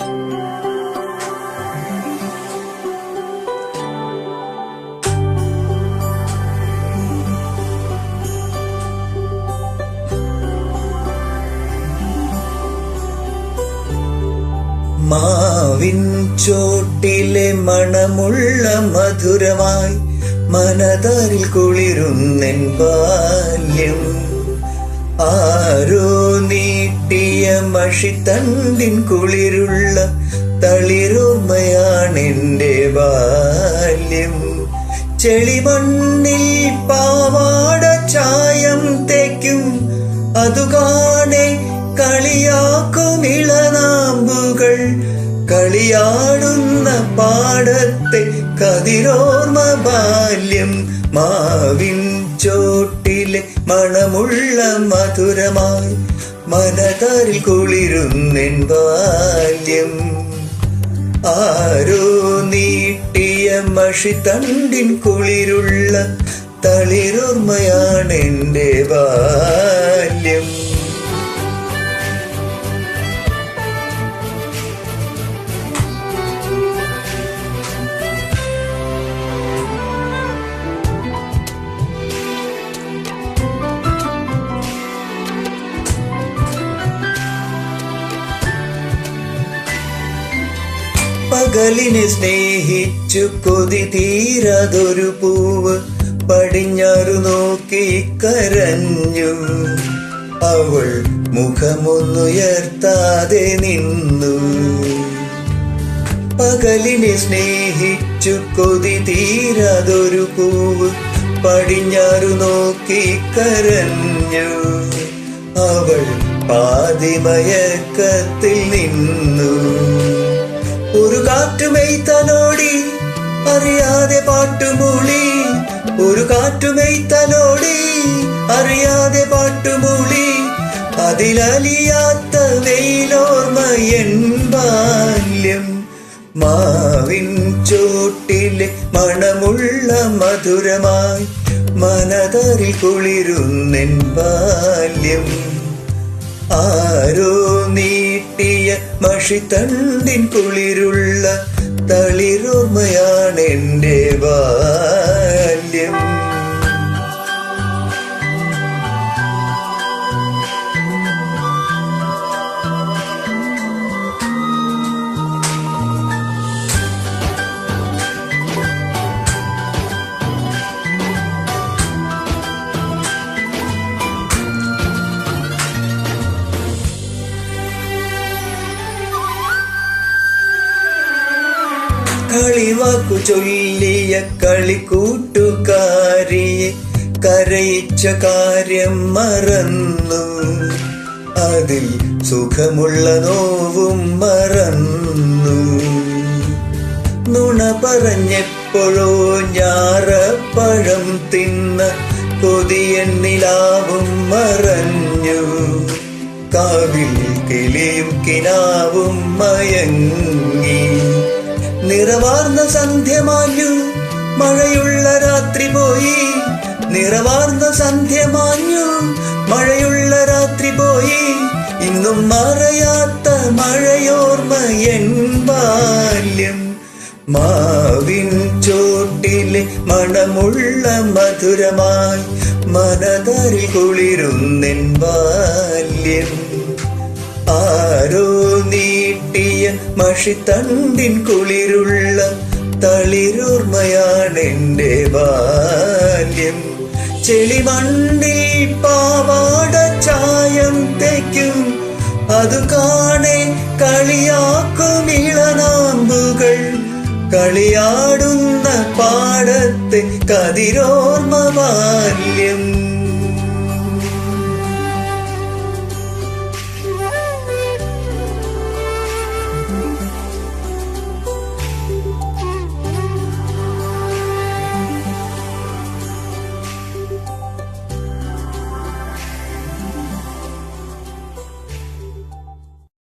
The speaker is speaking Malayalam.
മാവിൻ ചോട്ടിലെ മണമുള്ള മധുരമായി മനതാരിൽ കുളിരുന്നെൻ ബാല്യം. ആരോ നീട്ടിയ മഷിത്തണ്ടിൻ കുളിരുള്ള തളിരോർമ്മയാണെന്റെ ബാല്യം. ചെളിമണ്ണിൽ പാവാട ചായം തേക്കും. അതുകാണെ കളിയാക്കും ഇളനാമ്പുകൾ. കളിയാടുന്ന പാടത്തെ കതിരോർമ്മ ബാല്യം. മാവിൻ ചോട്ടിലെ മണമുള്ള മധുരമായി മനതാരിൽ കുളിരുന്നെൻ ബാല്യം. ആരോ നീട്ടിയ മഷിത്തണ്ടിൻ കുളിരുള്ള തളിരോർമ്മയാണെന്റെ ബാല്യം. പകലിനെ സ്നേഹിച്ചു കൊതി തീരാതൊരു പൂവ് പടിഞ്ഞാറു നോക്കി കരഞ്ഞു. അവൾ മുഖമൊന്നുയർത്താതെ നിന്നു. പകലിനെ സ്നേഹിച്ചു കൊതി തീരാതൊരു പൂവ് പടിഞ്ഞാറു നോക്കി കരഞ്ഞു. അവൾ പാതിമയക്കത്തിൽ നിന്നു. ഒരു കാറ്റുമെയ്ത്തലോടി അറിയാതെ പാട്ടുമൂളി. ഒരു കാറ്റുമെയ്ത്തനോടി അറിയാതെ പാട്ടുമൂളി. അതിലലിയാത്ത വെയിലോർമ്മ എൻ ബാല്യം. മാവിൻ ചോട്ടിലെ മണമുള്ള മധുരമായി മനതറി കുളിരുന്നെൻ ബാല്യം. ആരോ നീട്ടിയ മഷിത്തണ്ടിൻ കുളിരുള്ള തളിരോർമ്മയാണ് എന്റെ ബാല്യം കളിവാക്കു ചൊല്ലിയ കളിക്കൂട്ടുകാരിയെ കരയിച്ച കാര്യം മറന്നു. അതിൽ സുഖമുള്ള നോവും മറന്നു. നുണ പറഞ്ഞെപ്പോഴോ ഞാറപ്പഴം തിന്ന കൊതിയെണ്ണിലാവും മറഞ്ഞു. കാവിൽ കിളിയും കിനാവും മയങ്ങി. നിറവാർന്ന സന്ധ്യ മാഞ്ഞു മഴയുള്ള രാത്രി പോയി. നിറവാർന്ന സന്ധ്യ മാഞ്ഞു മഴയുള്ള രാത്രി പോയി. ഇന്നും മറയാത്ത മഴയോർമ്മ എൻ ബാല്യം. മാവിൻ ചോട്ടിലെ മണമുള്ള മധുരമായി മനതറി കുളിരുന്നെൻ ബാല്യം. നീട്ടിയ മഷിത്തണ്ടിൻ കുളിരുള്ള തളിരോർമ്മയാണ് എന്റെ ബാല്യം ചെളിമണ്ണിൽ പാവാട ചായം തേക്കും. അതു കാണെ കളിയാക്കും ഇളനാമ്പുകൾ. കളിയാടുന്ന പാടത്തെ കതിരോർമ ബാല്യം